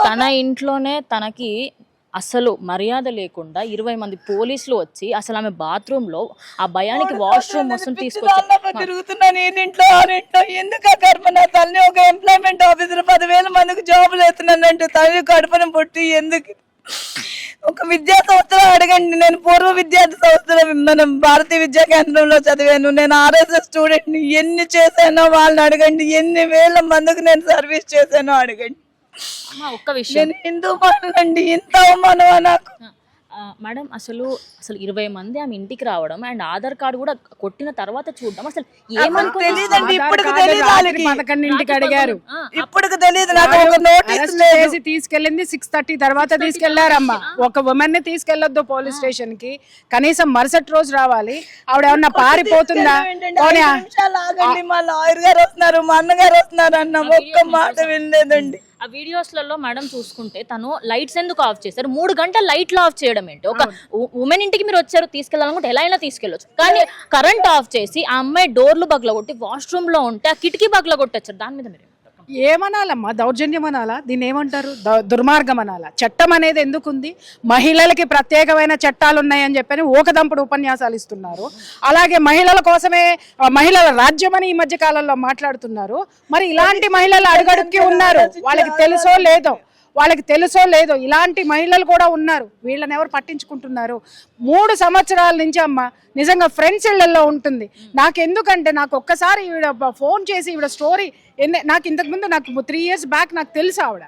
తన ఇంట్లోనే తనకి అసలు మర్యాద లేకుండా ఇరవై మంది పోలీసులు వచ్చి అసలు ఆమె బాత్రూమ్లో ఆ భయానికి వాష్రూమ్ వస్తుంది తీసుకొచ్చి ఎందుకు కర్మ? నా తల్లి ఒక ఎంప్లాయ్మెంట్ ఆఫీసర్ పదివేల మందికి జాబులు ఎత్తున్నానంటే తల్లి కడుపున పుట్టి ఎందుకు? ఒక విద్యా సంస్థలో అడగండి. నేను పూర్వ విద్యార్థి సంస్థలో మన భారతీయ విద్యా కేంద్రంలో చదివాను. నేను ఆర్ఎస్ఎస్ స్టూడెంట్ని ఎన్ని చేశానో వాళ్ళని అడగండి. ఎన్ని వేల మందికి నేను సర్వీస్ చేశానో అడగండి. ఒక్క విషయం. నేను హిందూ మానండి ఇంత అవమానమా నాకు? మేడం అసలు అసలు ఇరవై మంది ఆమె ఇంటికి రావడం అండ్ ఆధార్ కార్డు కూడా కొట్టిన తర్వాత చూడడం. అసలు ఏమనుకో తెలీదండి ఇప్పుడు ఆధార్ తెలియదు కార్డు వాళ్ళకి రాత్రి పదకొండింటికి అడిగారు. ఇప్పుడు తెలియదు నాకు ఒక నోటీస్ అరెస్ట్ చేసి తీసుకెళ్ళింది సిక్స్ థర్టీ తర్వాత తీసుకెళ్ళారమ్మా ఒక ఉమెన్ని తీసుకెళ్ళొద్దు పోలీస్ స్టేషన్కి. కనీసం మరుసటి రోజు రావాలి. ఆవిడ ఏమన్నా పారిపోతుందా? మా లాయర్ గారు వస్తున్నారు మా అన్నగారు వస్తున్నారు అన్న ఒక్క మాట వినలేదండి. ఆ వీడియోస్లలో మేడం చూసుకుంటే తను లైట్స్ ఎందుకు ఆఫ్ చేశారు? మూడు గంటలు లైట్లు ఆఫ్ చేయడం ఏంటి? ఒక ఉమెన్ ఇంటికి మీరు వచ్చారు తీసుకెళ్ళాలనుకుంటే ఎలా అయినా తీసుకెళ్ళొచ్చు. కానీ కరెంట్ ఆఫ్ చేసి ఆ అమ్మాయి డోర్లు బగ్ల కొట్టి వాష్రూమ్లో ఉంటే ఆ కిటికీ బగ్ల కొట్టొచ్చారు దాని మీద మీరు? ఏమనాలమ్మా? దౌర్జన్యం అనాలా దీన్ని ఏమంటారు దుర్మార్గం అనాలా చట్టం అనేది ఎందుకుంది? మహిళలకి ప్రత్యేకమైన చట్టాలు ఉన్నాయని చెప్పని ఓకదంపుడు ఉపన్యాసాలు ఇస్తున్నారు. అలాగే మహిళల కోసమే మహిళల రాజ్యం అని ఈ మధ్య కాలంలో మాట్లాడుతున్నారు. మరి ఇలాంటి మహిళలు అడుగడుక్కి ఉన్నారు. వాళ్ళకి తెలుసో లేదో? వాళ్ళకి తెలుసో లేదో ఇలాంటి మహిళలు కూడా ఉన్నారు. వీళ్ళని ఎవరు పట్టించుకుంటున్నారు? మూడు సంవత్సరాల నుంచి అమ్మ నిజంగా ఫ్రెండ్స్ ఇళ్ళలో ఉంటుంది. నాకు ఎందుకంటే నాకు ఒక్కసారి ఈవిడ ఫోన్ చేసి ఈవిడ స్టోరీ ఎందు- నాకు ఇంతకుముందు నాకు త్రీ ఇయర్స్ బ్యాక్ నాకు తెలుసు ఆవిడ.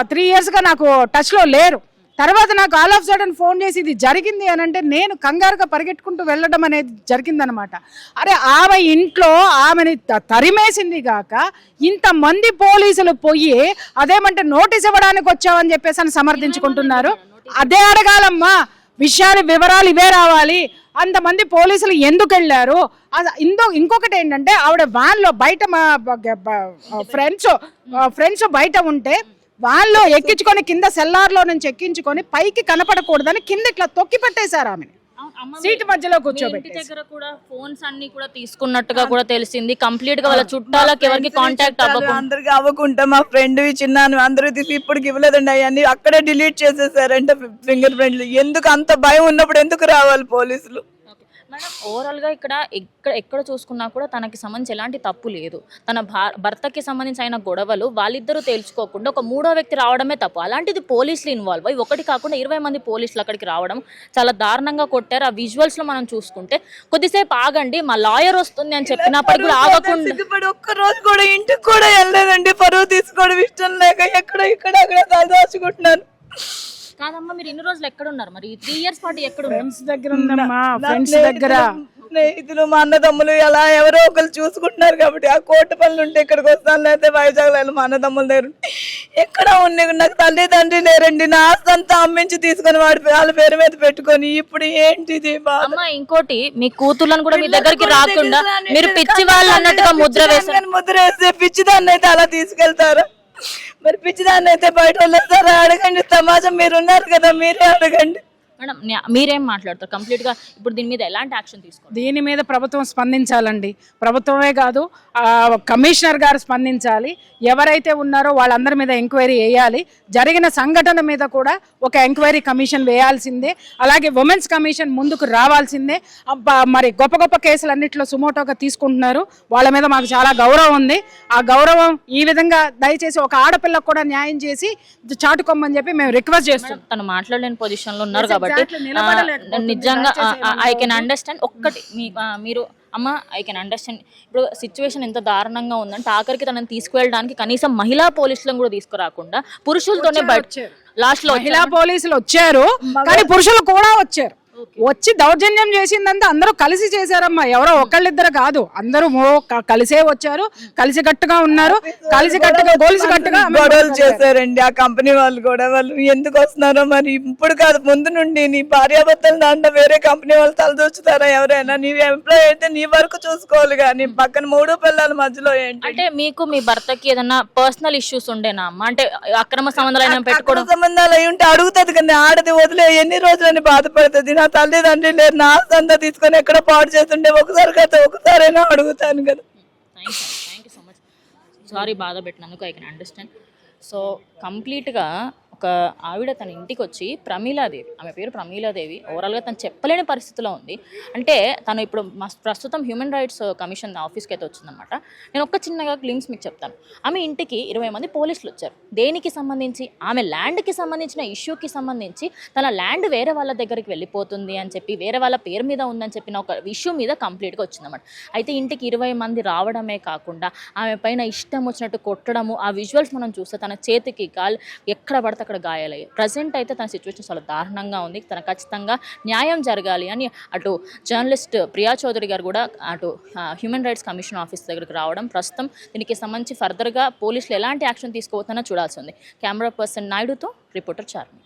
త్రీ ఇయర్స్గా నాకు టచ్లో లేరు. తర్వాత నాకు ఆల్ ఆఫ్ సడన్ ఫోన్ చేసి ఇది జరిగింది అని అంటే నేను కంగారుగా పరిగెట్టుకుంటూ వెళ్ళడం అనేది జరిగిందనమాట అరే ఆమె ఇంట్లో ఆమెని త- తరిమేసింది గాక ఇంతమంది పోలీసులు పోయి అదేమంటే నోటీస్ ఇవ్వడానికి వచ్చామని చెప్పేసి అని సమర్థించుకుంటున్నారు. అదే అడగాలమ్మా విషయాలు వివరాలు ఇవే రావాలి. అంతమంది పోలీసులు ఎందుకు వెళ్ళారు? ఇందో ఇంకొకటి ఏంటంటే ఆవిడ వ్యాన్లో బయట మా ఫ్రెండ్స్ ఫ్రెండ్స్ బయట ఉంటే వాళ్ళు ఎక్కించుకొని కింద సెల్లార్లో నుంచి ఎక్కించుకొని పైకి కనపడకూడదని కింద ఇట్లా తొక్కి పెట్టేశారు ఆమెని. అమ్మ, సీట్ మధ్యలో కూర్చోబెట్టి దగ్గర కూడా ఫోన్స్ అన్ని కూడా తీసుకున్నట్టుగా కూడా తెలిసింది. కంప్లీట్గా వాళ్ళ చుట్టాలకి ఎవరికి కాంటాక్ట్ అవ్వకుండా. అందరికి అవ్వకుండా మా ఫ్రెండ్ చిన్నాను అందరూ తీసి ఇప్పటికి ఇవ్వలేదండి అవన్నీ. అక్కడే డిలీట్ చేసేసారంటే ఫింగర్ ప్రింట్లు. ఎందుకు అంత భయం ఉన్నప్పుడు ఎందుకు రావాలి పోలీసులు? మేడం ఓవరాల్గా ఇక్కడ ఎక్కడ ఎక్కడ చూసుకున్నా కూడా తనకి సంబంధించి ఎలాంటి తప్పు లేదు. తన భా- భర్తకి సంబంధించి అయిన గొడవలు వాళ్ళిద్దరూ తేల్చుకోకుండా ఒక మూడో వ్యక్తి రావడమే తప్పు. అలాంటిది పోలీసులు ఇన్వాల్వ్ అయ్యి ఒకటి కాకుండా ఇరవై మంది పోలీసులు అక్కడికి రావడం చాలా దారుణంగా కొట్టారు. ఆ విజువల్స్లో మనం చూసుకుంటే కొద్దిసేపు ఆగండి మా లాయర్ వస్తుంది అని చెప్పినప్పటికీ కూడా ఆగకుండా ఒక్క రోజు కూడా ఇంటికి కూడా వెళ్ళలేదండి. పరువు తీసుకోవడం ఇష్టం లేక ఎక్కడ ఇక్కడ అక్కడ దాచుకుంటున్నాను కాదమ్మా మీరు ఇన్ని రోజులు ఎక్కడ ఉన్నారు మరి త్రీ ఇయర్స్ పాటు ఎక్కడ ఫ్రెండ్స్ దగ్గర ఉందమ్మా ఫ్రెండ్స్ దగ్గర. స్నేహితులు మా అన్నదమ్ములు ఎలా ఎవరో ఒకరు చూసుకుంటున్నారు కాబట్టి ఆ కోట పనులు ఉంటే ఇక్కడికి వస్తాను లేకపోతే వైజాగ్ వెళ్ళి మా అన్నదమ్ముల దగ్గర ఉంటే. ఎక్కడ ఉంది నాకు తల్లి తండ్రి లేరండి. నా ఆస్తి అంతా అమ్మించి తీసుకొని వాడి వాళ్ళ పేరు మీద పెట్టుకొని ఇప్పుడు ఏంటిది అమ్మ ఇంకోటి మీ కూతుర్లను కూడా మీ దగ్గరికి రాకుండా మీరు పిచ్చి వాళ్ళు అన్నట్టుగా ముద్ర పిచ్చిదాన్ని ముద్ర వేస్తే పిచ్చిదాన్ని అయితే అలా తీసుకెళ్తారా? మరి పిచ్చిదాన్ని అయితే బయట వదిలేస్తారా అడగండి. సమాజం మీరు ఉన్నారు కదా మీరే అడగండి. మేడం మీరేం మాట్లాడతారు? కంప్లీట్గా ఇప్పుడు దీని మీద ఎలాంటి యాక్షన్ తీసుకోవాలి దీని మీద ప్రభుత్వం స్పందించాలండి. ప్రభుత్వమే కాదు కమిషనర్ గారు స్పందించాలి. ఎవరైతే ఉన్నారో వాళ్ళందరి మీద ఎంక్వైరీ వేయాలి. జరిగిన సంఘటన మీద కూడా ఒక ఎంక్వైరీ కమిషన్ వేయాల్సిందే. అలాగే ఉమెన్స్ కమిషన్ ముందుకు రావాల్సిందే. మరి గొప్ప గొప్ప కేసులన్నింటిలో సుమోటోగా తీసుకుంటున్నారు. వాళ్ళ మీద మాకు చాలా గౌరవం ఉంది. ఆ గౌరవం ఈ విధంగా దయచేసి ఒక ఆడపిల్లకు కూడా న్యాయం చేసి చాటుకోమని చెప్పి మేము రిక్వెస్ట్ చేస్తున్నాం. తను మాట్లాడలేని పొజిషన్లో ఉన్నారు Yes, కాబట్టి. నిజంగా ఐ కెన్ అండర్స్టాండ్ ఒక్కటి మీరు అమ్మ ఐ కెన్ అండర్స్టాండ్ ఇప్పుడు సిచ్యువేషన్ ఎంత దారుణంగా ఉందంటే ఆఖరికి తనని తీసుకువెళ్ళడానికి కనీసం మహిళా పోలీసులను కూడా తీసుకురాకుండా పురుషులతోనే బయట. లాస్ట్లో మహిళా పోలీసులు వచ్చారు కానీ పురుషులు కూడా వచ్చారు వచ్చి దౌర్జన్యం చేసిందంతా అందరూ కలిసి చేశారమ్మా. ఎవరో ఒకళ్ళిద్దరు కాదు. అందరూ కలిసే వచ్చారు. కలిసి కట్టుగా ఉన్నారు. కలిసి కట్టుగా గోలిసి కట్టుగా గొడవలు చేశారండి. ఆ కంపెనీ వాళ్ళు కూడా వాళ్ళు ఎందుకు వస్తున్నారో మరి ఇప్పుడు కాదు ముందు నుండి నీ భార్యాభర్తలు దాంట్లో వేరే కంపెనీ వాళ్ళు తలదూచుతారా ఎవరైనా? నీ ఎంప్లాయ్ అయితే నీ వరకు చూసుకోవాలి కానీ పక్కన మూడు పిల్లల మధ్యలో ఏంటి? అంటే మీకు మీ భర్తకి ఏదైనా పర్సనల్ ఇష్యూస్ ఉండేనా అమ్మ? అంటే అక్రమ సంబంధాలు అయినా పెట్టుకోవడం? సంబంధాలు అయి ఉంటే అడుగుతుంది కానీ ఆడది వదిలే ఎన్ని రోజులని బాధపడుతుంది? నా తల్లిదండ్రులు లేరు నా ఆస్తంతా తీసుకొని ఎక్కడ పాడు చేస్తుంటే ఒకసారి కదా ఒకసారైనా అడుగుతాను కదా. Thank you thank you so much sorry బాధ పెట్టినందుకు ఐ కెన్ అండర్స్టాండ్ సో కంప్లీట్గా ఒక ఆవిడ తన ఇంటికి వచ్చి ప్రమీలాదేవి ఆమె పేరు ప్రమీలాదేవి ఓవరాల్గా తను చెప్పలేని పరిస్థితిలో ఉంది. అంటే తను ఇప్పుడు ప్రస్తుతం హ్యూమన్ రైట్స్ కమిషన్ ఆఫీస్కి అయితే వచ్చిందనమాట నేను ఒక్క చిన్నగా క్లిమ్స్ మీకు చెప్తాను. ఆమె ఇంటికి ఇరవై మంది పోలీసులు వచ్చారు. దేనికి సంబంధించి? ఆమె ల్యాండ్కి సంబంధించిన ఇష్యూకి సంబంధించి తన ల్యాండ్ వేరే వాళ్ళ దగ్గరికి వెళ్ళిపోతుంది అని చెప్పి వేరే వాళ్ళ పేరు మీద ఉందని చెప్పిన ఒక ఇష్యూ మీద కంప్లీట్గా వచ్చిందన్నమాట. అయితే ఇంటికి ఇరవై మంది రావడమే కాకుండా ఆమె పైన ఇష్టం వచ్చినట్టు కొట్టడము ఆ విజువల్స్ మనం చూస్తే తన చేతికి గాలి ఎక్కడ పడితే అక్కడ గాయాలయ్యాయి. ప్రజెంట్ అయితే తన సిచ్యువేషన్ చాలా దారుణంగా ఉంది. తన ఖచ్చితంగా న్యాయం జరగాలి అని అటు జర్నలిస్ట్ ప్రియా చౌదరి గారు కూడా అటు హ్యూమన్ రైట్స్ కమిషన్ ఆఫీస్ దగ్గరికి రావడం ప్రస్తుతం దీనికి సంబంధించి ఫర్దర్గా పోలీసులు ఎలాంటి యాక్షన్ తీసుకోవద్దనో చూడాల్సి ఉంది. కెమెరా పర్సన్ నాయుడుతో రిపోర్టర్ చార్మి.